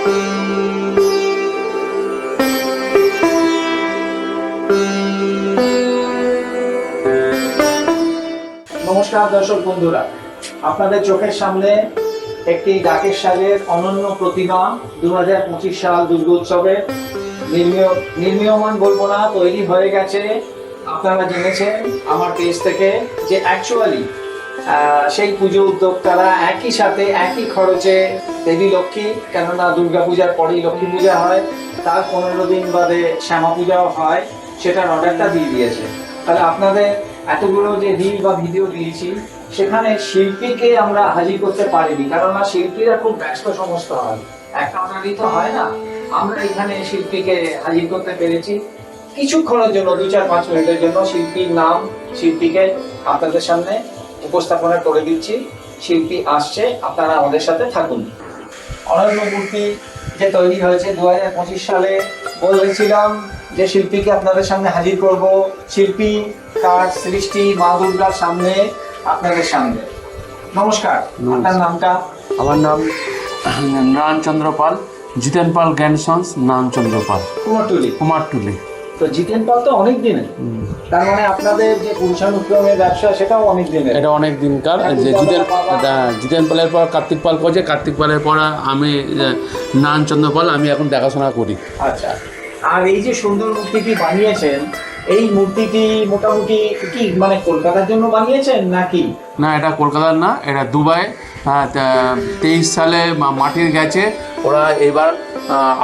নমস্কার দর্শক বন্ধুরা, আপনাদের চোখের সামনে একটি ডাকের সাজের অনন্য প্রতিমা দু হাজার পঁচিশ সাল দুর্গোৎসবের নির্মীয়, নির্মীয়মান বলব না, তৈরি হয়ে গেছে। আপনারা জেনেছেন আমার পেজ থেকে যে অ্যাকচুয়ালি সেই পুজো উদ্যোক্তারা একই সাথে একই খরচে দেবী লক্ষ্মী, কেননা দুর্গা পূজার পরেই লক্ষ্মী পূজা হয়, তার পনেরো দিন বাদে শ্যামা পূজাও হয়, সেটার অর্ডারটা দিয়ে দিয়েছে। তাহলে আপনাদের এতগুলো যে রিল বা ভিডিও দিয়েছি, সেখানে শিল্পীকে আমরা হাজির করতে পারিনি, কেননা শিল্পীরা খুব ব্যস্ত সমস্ত হয়। একটা অর্ডারই তো হয় না। আমরা এখানে শিল্পীকে হাজির করতে পেরেছি। কিছুক্ষণের জন্য, দু চার পাঁচ মিনিটের জন্য শিল্পীর নাম, শিল্পীকে আপনাদের সামনে উপস্থাপনা করে দিচ্ছি। শিল্পী আসছে আপনারা আমাদের সাথে থাকুন। অনন্য মূর্তি যে তৈরি হয়েছে দু হাজার পঁচিশ সালে বলেছিলাম যে শিল্পীকে আপনাদের সামনে হাজির করব। শিল্পী তার সৃষ্টি মা দুর্গার সামনে আপনাদের সামনে। নমস্কার আপনার নামটা? আমার নাম নারায়ণচন্দ্র পাল জিতেন পাল গ্র্যান্ডসন্স নারায়ণচন্দ্র পাল। কুমারটুলি কুমারটুলি তো জিতেন পাল তো অনেক দিনের। তার মানে আপনাদের যে পুরুষানুক্রমের ব্যবসা সেটাও অনেক দিনের। এটা অনেক দিনকার। যে জিতেন জিতেন পালের পর কার্তিক পাল করছে। কার্তিক পালের পর আমি নারায়ণচন্দ্র পাল আমি এখন দেখাশোনা করি। আচ্ছা। আর এই যে সুন্দর মূর্তিটি বানিয়েছেন এই মূর্তিটি মোটামুটি কি মানে কলকাতার জন্য বানিয়েছেন নাকি? না এটা কলকাতার না এটা দুবাই। হ্যাঁ, তেইশ সালে মাটির গেছে। ওরা এবার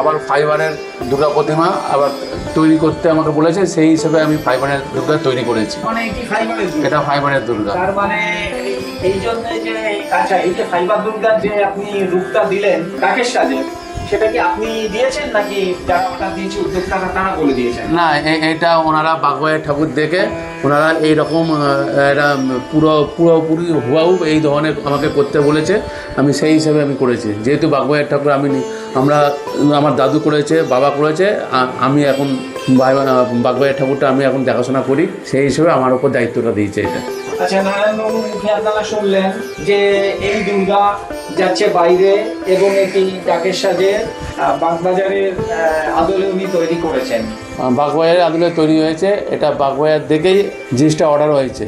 আবার ফাইবারের দুর্গা প্রতিমা আবার তৈরি করতে আমাকে বলেছে সেই হিসেবে আমি ফাইবারের দুর্গা তৈরি করেছি। মানে এটি ফাইবারের দুর্গা। দুর্গা। তার মানে এই- জন্য যে আচ্ছা এই যে ফাইবার দুর্গার যে আপনি রূপটা দিলেন কাকের সাজে? সেটা কি আপনি দিয়েছেন নাকি যারা অর্ডার দিয়েছে উদ্যোক্তারা তারা বলে দিয়েছেন? না এটা ওনারা বাগবাইয়ের ঠাকুর দেখে ওনারা এইরকম এটা পুরো পুরোপুরি হুয়াহু এই ধরনের আমাকে করতে বলেছে। আমি সেই হিসাবে আমি করেছি। যেহেতু বাগবাইয়ের ঠাকুর আমি আমরা আমার দাদু করেছে বাবা করেছে আমি এখন বাগবাইয়ের ঠাকুরটা আমি এখন দেখাশোনা করি। সেই হিসেবে আমার ওপর দায়িত্বটা দিয়েছে এটা। আচ্ছা নারায়ণবাবুর মুখে আপনারা শুনলেন যে এই দুর্গা যাচ্ছে বাইরে এবং এটি ডাকের সাজে বাগবাজারের আদলে উনি তৈরি করেছেন। বাগবাইয়ের আদলে তৈরি হয়েছে। এটা বাগবাইয়ের দেখেই জিনিসটা অর্ডার হয়েছে।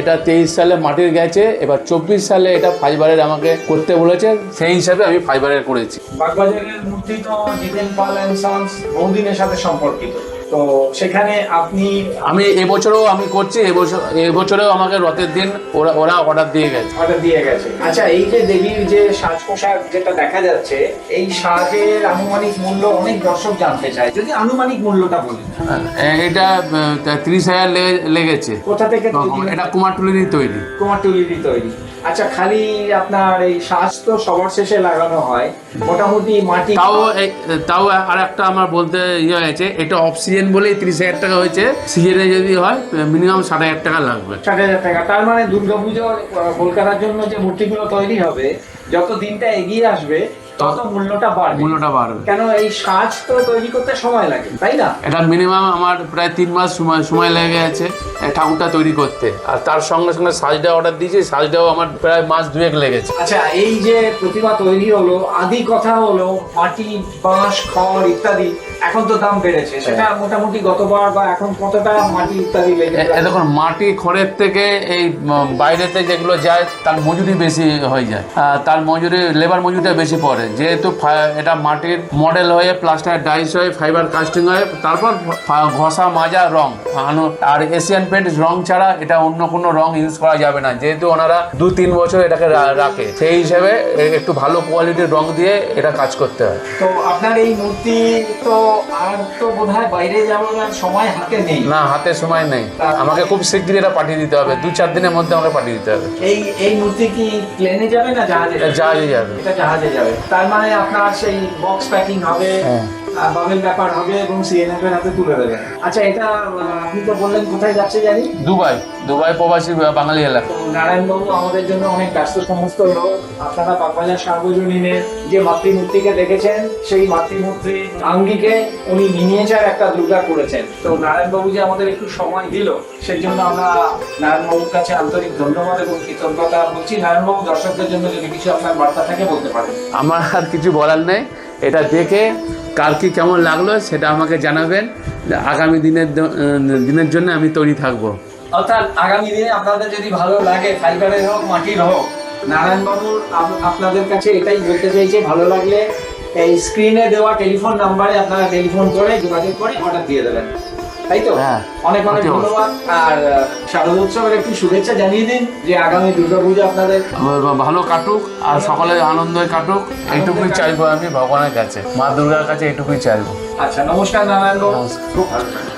এটা তেইশ সালে মাটির গেছে। এবার চব্বিশ সালে এটা ফাইবারের আমাকে করতে বলেছে। সেই হিসাবে আমি ফাইবারের করেছি। বাগবাজারের মূর্তি তো জিতেন পাল অ্যান্ড সন্স বহুদিনের সাথে সম্পর্কিত। তো সেখানে আপনি আমি এবছরও আমি করছি এবছর এবছরেও আমাকে রথের দিন ওরা ওরা অর্ডার দিয়ে গেছে। অর্ডার দিয়ে গেছে। আচ্ছা এই যে দেবীর যে সাজ পোশাক যেটা দেখা যাচ্ছে এই সাজের আনুমানিক মূল্য অনেক দর্শক জানতে চায়। যদি আনুমানিক মূল্যটা বলেন। এটা তিরিশ হাজার লেগেছে। কোথা থেকে? এটা কুমারটুলিরই তৈরি। কুমারটুলিরই তৈরি। আচ্ছা খালি আপনার এই সাজ তো সবার শেষে লাগানো হয়। মোটামুটি মাটি তাও তাও আর একটা আমার বলতে ইয়ে হয়েছে এটা অফ সিজন বলেই তিরিশ হাজার টাকা হয়েছে। সিজনে যদি হয় মিনিমাম ষাট হাজার টাকা লাগবে। ষাট হাজার টাকা। তার মানে দুর্গাপুজোর পুজো কলকাতার জন্য যে মূর্তিগুলো তৈরি হবে যত দিনটা এগিয়ে আসবে তত মূল্যটা বাড়বে। মূল্যটা বাড়বে। কেন এই সাজ তো তৈরি করতে সময় লাগে তাই না? এটা মিনিমাম আমার প্রায় তিন মাস সময় সময় লেগে গেছে এই ঠাকুরটা তৈরি করতে। আর তার সঙ্গে সঙ্গে সাজটা অর্ডার দিয়েছি সাজটাও আমার প্রায় মাস দুয়েক লেগেছে। আচ্ছা এই যে প্রতিমা তৈরি হলো আদি কথা হলো মাটি বাঁশ খড় ইত্যাদি এখন তো দাম বেড়েছে। সেটা মোটামুটি গতবার বা এখন কতটা মাটি ইত্যাদি লেগে এ- এ দেখুন মাটি খড়ের থেকে এই বাইরেতে যেগুলো যায় তার মজুরি বেশি হয়ে যায়। তার মজুরি লেবার মজুরিটা বেশি পড়ে। যেহেতু এটা মাটির মডেল হয়ে প্লাস্টার ডাইস হয়ে ফাইবার কাস্টিং হয়ে তারপর ঘষা মাজা রং। আনো- আর এশিয়ান পেন্ট রং ছাড়া এটা অন্য কোনো রং ইউজ করা যাবে না। যেহেতু ওনারা দু তিন বছর এটাকে রাখে। সেই হিসেবে একটু ভালো কোয়ালিটির রং দিয়ে এটা কাজ করতে হয়। তো আপনার এই মূর্তি তো আর তো বোধহয় বাইরে যাওয়ার সময় হাতে নেই। না হাতে সময় নেই। আমাকে খুব শিগগিরই এটা পাঠিয়ে দিতে হবে। দু চার দিনের মধ্যে আমাকে পাঠিয়ে দিতে হবে। এই এই মূর্তি কি প্লেনে যাবে না জাহাজে এটা জাহাজে যাবে। এটা জাহাজে যাবে। তার মানে আপনার সেই বক্স প্যাকিং হবে হ্যাঁ। বাবেল ব্যাপার হবে এবং সিএনএফ এর হাতে তুলে দেবেন আচ্ছা এটা আপনি তো বললেন কোথায় যাচ্ছে জানি। দুবাই দুবাই প্রবাসী বাঙালি এলাকা। নারায়ণবাবু আমাদের জন্য অনেক ব্যস্ত সমস্ত লোক। আপনারা বাগবাজার সার্বজনীনের যে মাতৃমূর্তিকে দেখেছেন সেই মাতৃমূর্তি আঙ্গিকে উনি মিনিয়েচার একটা দুর্গা করেছেন। তো নারায়ণবাবু যে আমাদের একটু সময় দিল সেই জন্য আমরা নারায়ণবাবুর কাছে আন্তরিক ধন্যবাদ এবং কৃতজ্ঞতা বলছি। নারায়ণবাবু দর্শকদের জন্য যদি কিছু আপনার বার্তা থাকে বলতে পারেন। আমার আর কিছু বলার নেই। এটা দেখে কার কি কেমন লাগল সেটা আমাকে জানাবেন। আগামী দিনের দিনের জন্য আমি তৈরি থাকব। অর্থাৎ আগামী দিনে আপনাদের যদি ভালো লাগে, ফাইবারের হোক, মাটির হোক, নারায়ণবাবু আপ- আপনাদের কাছে এটাই বলতে চাইছে, ভালো লাগলে এই স্ক্রিনে দেওয়া টেলিফোন নাম্বারে আপনারা টেলিফোন করে যোগাযোগ করে অর্ডার দিয়ে দেবেন। তাই তো? হ্যাঁ, অনেক অনেক ধন্যবাদ। আর শারদ উৎসবের একটু শুভেচ্ছা জানিয়ে দিন যে আগামী দুর্গাপুজো আপনাদের। ভালো কাটুক আর সকলে আনন্দে কাটুক। এইটুকুই চাইব আমি ভগবানের কাছে। মা দুর্গার কাছে এইটুকুই চাইব। আচ্ছা নমস্কার নারায়ণ নমস্কার।